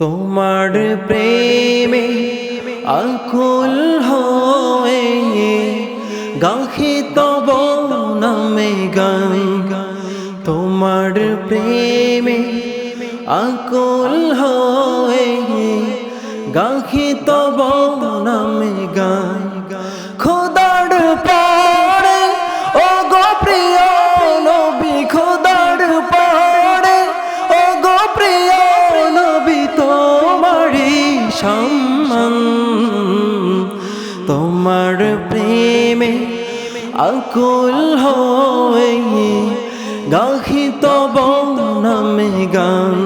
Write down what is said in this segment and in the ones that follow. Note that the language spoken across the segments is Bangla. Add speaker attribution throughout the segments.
Speaker 1: তোমার প্রেমে আকুল হয়ে গাহিত নামে গান। তোমার প্রেমে আকুল হয়ে গাহিত নামে গান। খোদার পড়ে ও গো প্রিয় নবী খোদার সম্মান তোমার প্রেমে আকুল হয়ে গাহিত নামে গান।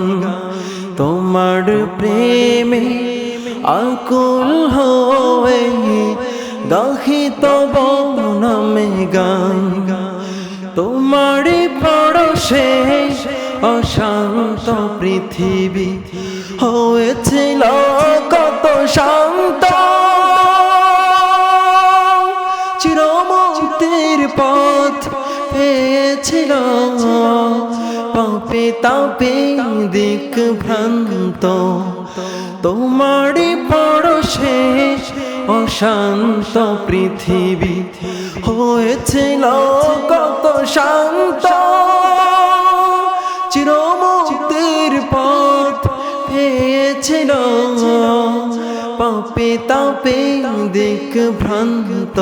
Speaker 1: তোমার প্রেমে আকুল হয়ে গাহিত নামে গান। তোমারই পরশে অশান্ত পৃথিবী হয়েছিল। চিরমুক্তির পথ পেয়েছিল। পাপে তাপে দিক ভ্রান্ত। তোমারই পরশে অশান্ত পৃথিবী হয়েছিল কত শান্ত। চিরমুক্তির পথ পেয়েছিল। পাপে তাপে দিক ভ্রান্ত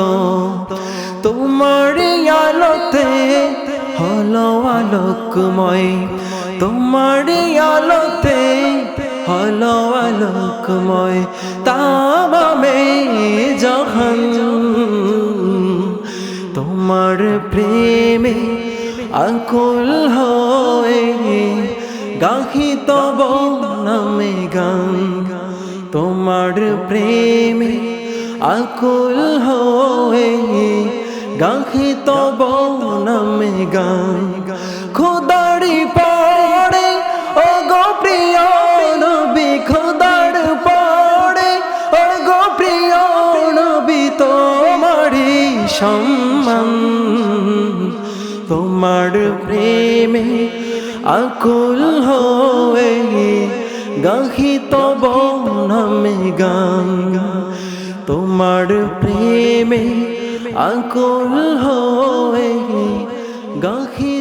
Speaker 1: তোমার আলোতে হলো আলোকময় তোমার আলোতে হলো আলোকময় তামে যখন তোমার প্রেমে আকুল হয়ে গাহিত নামে গান তোমার প্রেমে আকুল হয়ে গাহিত নামে গান। খোদারি পড়ে ও গো প্রিয় নবী, খোদার পড়ে ও গো প্রিয় নবী তোমারি সম্মান। তোমার প্রেমে আকুল হয়ে গাহিত নামে গান। তোমার প্রেমে আকুল হয়ে গাহি